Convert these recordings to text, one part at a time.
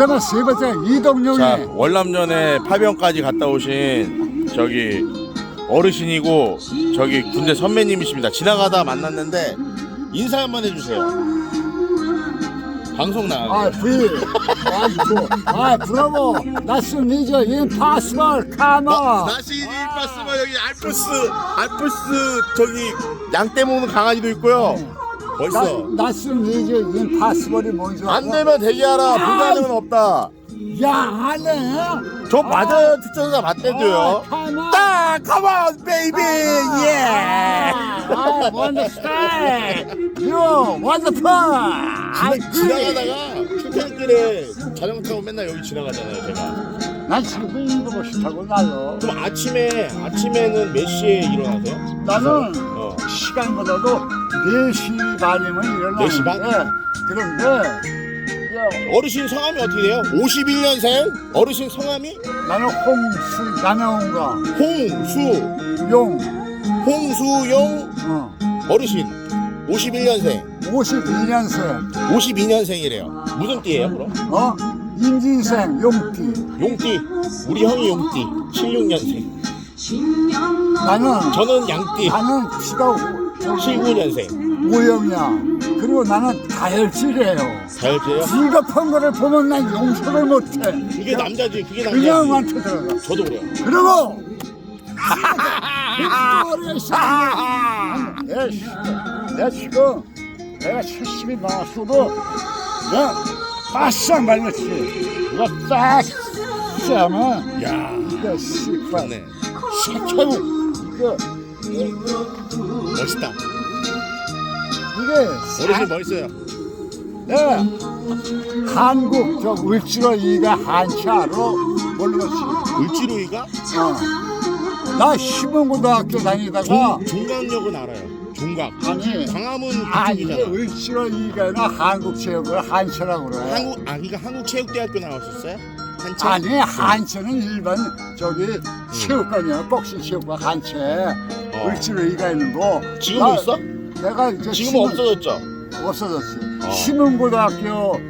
그다음에 세 번째 이동용이 자 월남전에 파병까지 갔다 오신 저기 어르신이고 저기 군대 선배님이십니다. 지나가다 만났는데 인사 한번 해주세요. 방송 나가게. 아 V 완투 아 브라보 나스 니저 임파스벌 카머 나시 일파스마 여기 알프스 알프스 저기 양떼 먹는 강아지도 있고요. 벌써 나스 니저 임파스벌이 뭔지 알아? 안 되면 대기하라 불가능은 없다. 야 안 해 저 맞아요 특전사 맞대도요. 카머 딱 come on baby yeah. I understand. You wonderful. I agree. 지나가다가 출퇴근길에 자전거 타고 맨날 여기 지나가잖아요 제가. 난 지금 이거 싫다고 나요. 그럼 아침에 아침에는 몇 시에 일어나세요? 나는 어. 시간보다도 4시 반이면 일어나는데. 4시 반? 그런데 야, 어르신 성함이 어떻게 돼요? 51년생? 어르신 성함이? 나는 홍수 남영훈가. 홍수. 용. 홍수용? 어, 어르신 51년생. 52년생. 52년생이래요. 무슨 띠예요 그럼? 어? 임진생 용띠. 용띠? 우리 형이 용띠. 76년생. 나는 저는 양띠. 나는 피가 79년생. 오염이야. 그리고 나는 다혈질이에요. 자연스요? 비겁한 거를 보면 난 용서를 못해. 그게 남자지 그게 그냥 남자지. 한테 들어가. 저도 그래요. 그리고 내 시- 내 지금 내가 70이 나왔어도 내가 바싹 말렸지. 이거 딱 싸면 야 이거 씨발. 색깔이 이거 멋있다. 이게 어르신 사- 멋있어요. 네. 한국 저 울지로 이가 한치 알아 모르겠지 을지로이가? 어. 나 시문고등학교 다니다가 종, 종각역은 알아요. 종각 아니 광화문 아니 그쪽이잖아. 을지로 이가나 한국 체육을 한체라고 그래. 한국 아 그러니까 한국체육대학교 나왔었어요? 한참 아니 한체는 일반 저기 체육관이야. 복싱 체육관 어. 을지로 이가 있는 거 지금도 나- 있어? 내가 이제 지금 시문- 없어졌죠? 없어졌지 어. 시문고등학교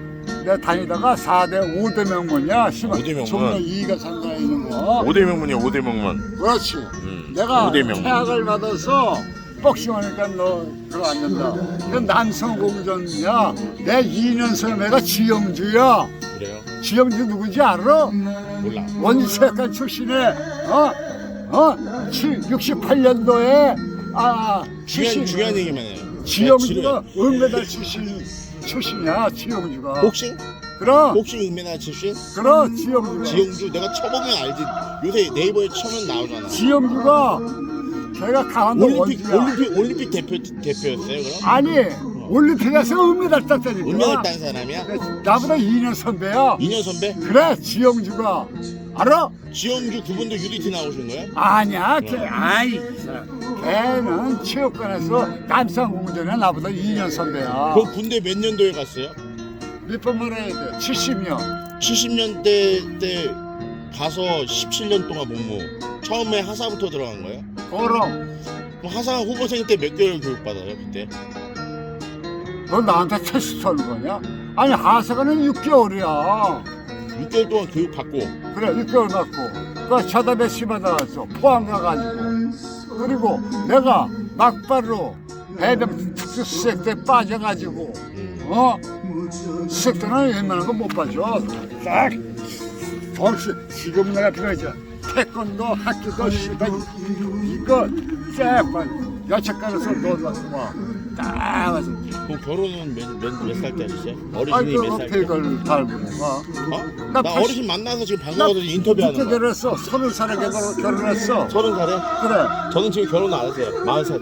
내가 다니다가 4대 5대 명문이야 시문 오대 명문. 종로 이가 상가에 있는 거 5대 명문이야 5대 명문 그렇지 음, 내가 오 대 명문. 태학을 받아서 복싱하니까 너 그거 안 된다 그 남성공전이야 내 2년 선배가 지영주야 그래요? 지영주 누군지 알아? 몰라 원주체육관 출신의 어? 어? 68년도에 아 중요한, 출신 중요한 얘기만 해요 지영주가 네, 은메달 출신 출신이야 지영주가. 복싱? 그럼 복싱 은메달 출신? 그럼 지영주가 지영주 내가 쳐보면 알지 요새 네이버에 쳐면 나오잖아 지영주가 걔가 강원도 올림픽 원주야 올림픽 올림픽 대표 대표였어요 그럼? 아니 올림픽에서 은메달 땄다니까 은메달 딴 사람이야? 나보다 2년 선배야 2년 선배? 그래 지영주가 알아? 지영주 그분도 UDT 나오신 거예요? 아니야 걔 아이 이 사람. 걔는 체육관에서 남상공전에 나보다 2년 선배야 그 군대 몇 년도에 갔어요? 몇번 말해야 돼 70년 70년대 때 가서 17년 동안 복무 처음에 하사부터 들어간 거예요? 그럼 그럼 하사 후보생 때 몇 개월 교육 받아요 그때? 너 나한테 테스트 하는 거냐? 아니 하사가는 6개월이야. 6개월 동안 교육 받고. 그래 6개월 받고. 그씨 받아왔어 포항 가가지고. 그리고 내가 막바로 해병 특수 수색 때 빠져가지고 어? 수색 때는 웬만한 거 못 빠져. 딱 혹시 지금 내가 필요하죠 태권도 학교도 시다 이거 쫙 여책 가서 놀러 와 딱 와서 그럼 결혼은 몇몇살 때 하셨어요? 어르신이 그몇살 때? 달고 와 어? 나 나, 팔십- 어르신 만나서 지금 방송에서 인터뷰하는 그때 거 결혼했어 서른 살에 결혼- 결혼했어 서른 살에? 그래 저는 지금 결혼 안 했어요 마흔 살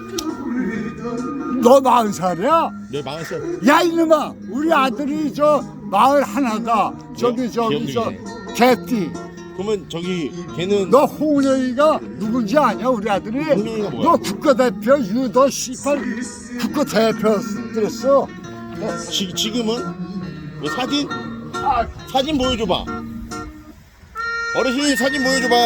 너 마흔 살이야? 네 마흔 살 야 이놈아 우리 아들이 저 마흔 하나다 저기 저기 저 기억력이네. 개띠 그러면 저기 걔는 너 홍련이가 누군지 아냐 우리 아들이? 뭐야? 너 국가대표 유도 18 국가대표 들었어. 지, 지금은? 뭐 사진? 아, 사진 보여줘봐. 어르신 사진 보여줘봐.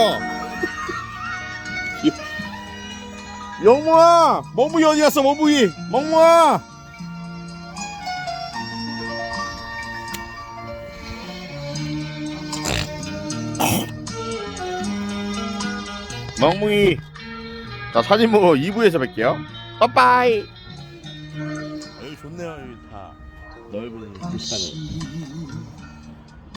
영무아! 머무이 어디 갔어 머무이. 멍무아 멍뭉이. 자 사진 보고 2부에서 뵐게요. 빠빠이. 여기 좋네요 여기 다. 넓은 부산은